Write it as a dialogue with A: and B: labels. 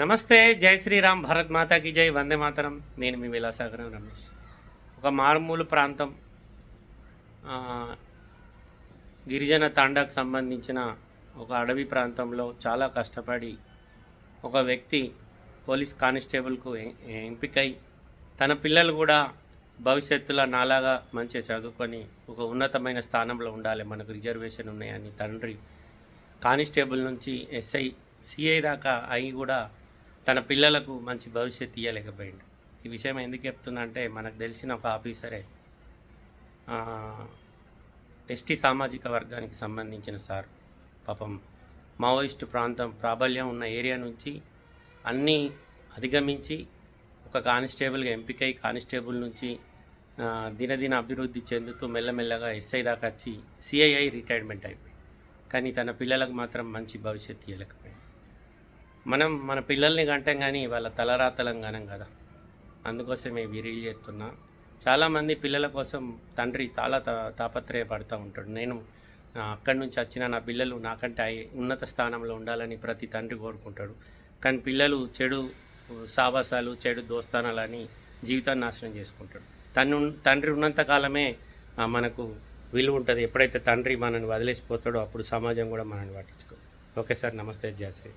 A: నమస్తే జై శ్రీరామ్ భరత్ మాతాకి జై వందే మాతరం. నేను మీ విలాసాగరం రమేష్. ఒక మారుమూలు ప్రాంతం గిరిజన తాండాకు సంబంధించిన ఒక అడవి ప్రాంతంలో చాలా కష్టపడి ఒక వ్యక్తి పోలీస్ కానిస్టేబుల్కు ఎంపికై తన పిల్లలు కూడా భవిష్యత్తులో నాలాగా మంచిగా చదువుకొని ఒక ఉన్నతమైన స్థానంలో ఉండాలి. మనకు రిజర్వేషన్ ఉన్నాయని తండ్రి కానిస్టేబుల్ నుంచి ఎస్ఐ సిఐ దాకా అయి కూడా తన పిల్లలకు మంచి భవిష్యత్తు ఇవ్వలేకపోయాడు ఈ విషయం ఎందుకు చెప్తున్నా అంటే మనకు తెలిసిన ఒక ఆఫీసరే ఎస్టీ సామాజిక వర్గానికి సంబంధించిన సార్. పాపం మావోయిస్టు ప్రాంతం ప్రాబల్యం ఉన్న ఏరియా నుంచి అన్నీ అధిగమించి ఒక కానిస్టేబుల్గా ఎంపికై కానిస్టేబుల్ నుంచి దినదిన అభివృద్ధి చెందుతూ మెల్లమెల్లగా ఎస్ఐ దాకా వచ్చి సిఐఐ రిటైర్మెంట్ అయిపోయింది. కానీ తన పిల్లలకు మాత్రం మంచి భవిష్యత్తు ఇవ్వలేకపోయింది మనం మన పిల్లల్ని కంటాం కానీ వాళ్ళ తలరాతలం గనం కదా. అందుకోసమే ఇవి చేస్తున్నా. చాలామంది పిల్లల కోసం తండ్రి చాలా తా తాపత్రయపడుతూ ఉంటాడు. నేను అక్కడి నుంచి వచ్చిన నా పిల్లలు నాకంటే ఉన్నత స్థానంలో ఉండాలని ప్రతి తండ్రి కోరుకుంటాడు. కానీ పిల్లలు చెడు సావాసాలు చెడు దోస్తానాలని జీవితాన్ని నాశనం చేసుకుంటాడు. తను తండ్రి ఉన్నంత కాలమే మనకు విలువ ఉంటుంది. ఎప్పుడైతే తండ్రి మనల్ని వదిలేసిపోతాడో అప్పుడు సమాజం కూడా మనల్ని పట్టించుకో ఓకే సార్ నమస్తే. జయశ్రీ